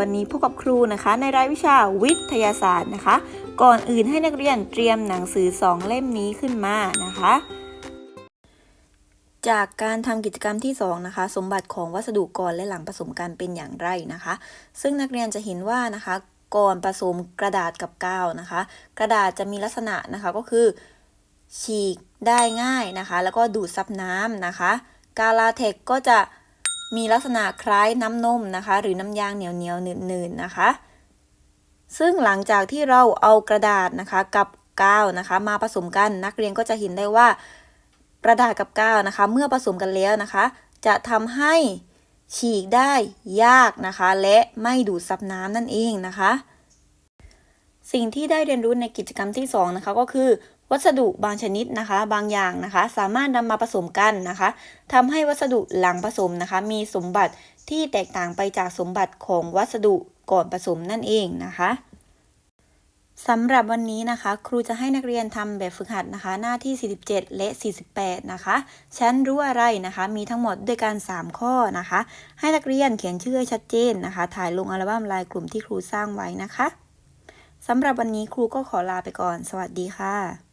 วันนี้พบกับครูนะคะ ในรายวิชาวิทยาศาสตร์นะคะ ก่อนอื่นให้นักเรียนเตรียมหนังสือสองเล่มนี้ขึ้นมานะคะ จากการทำกิจกรรมที่ 2 นะคะ สมบัติของวัสดุก่อนและหลังผสมกันเป็นอย่างไรนะคะ ซึ่งนักเรียนจะเห็นว่านะคะก่อนผสมกระดาษกับกาวนะคะ กระดาษจะมีลักษณะนะคะก็คือ ฉีกได้ง่ายนะคะ แล้วก็ดูดซับน้ำนะคะ กาลาเทคก็จะ มีลักษณะคล้ายน้ำนมนะคะ หรือน้ำยางเหนียวเหนียวหนืดๆนะคะ ซึ่งหลังจากที่เราเอากระดาษนะคะกับกาวนะคะ มาผสมกันนักเรียนก็จะเห็นได้ว่า กระดาษกับกาวนะคะ เมื่อผสมกันแล้วนะคะ จะทำให้ฉีกได้ยากนะคะ และไม่ดูดซับน้ำนั่นเองนะคะ สิ่งที่ได้เรียนรู้ในกิจกรรมที่สองนะคะก็คือ วัสดุบางชนิดนะคะ บางอย่างนะคะ สามารถนำมาผสมกันนะคะทำให้วัสดุหลังผสมนะคะ มีสมบัติที่แตกต่างไปจากสมบัติของวัสดุก่อนผสมนั่นเองนะคะสำหรับวันนี้นะคะ ครูจะให้นักเรียนทำแบบฝึกหัดนะคะ หน้าที่ 47 และ 48 นะคะฉันรู้อะไรนะคะ มีทั้งหมดด้วยกัน 3 ข้อนะคะ ให้นักเรียนเขียนชื่อชัดเจนนะคะ ถ่ายลงอัลบั้มลายกลุ่มที่ครูสร้างไว้นะคะสำหรับวันนี้ครูก็ขอลาไปก่อน สวัสดีค่ะ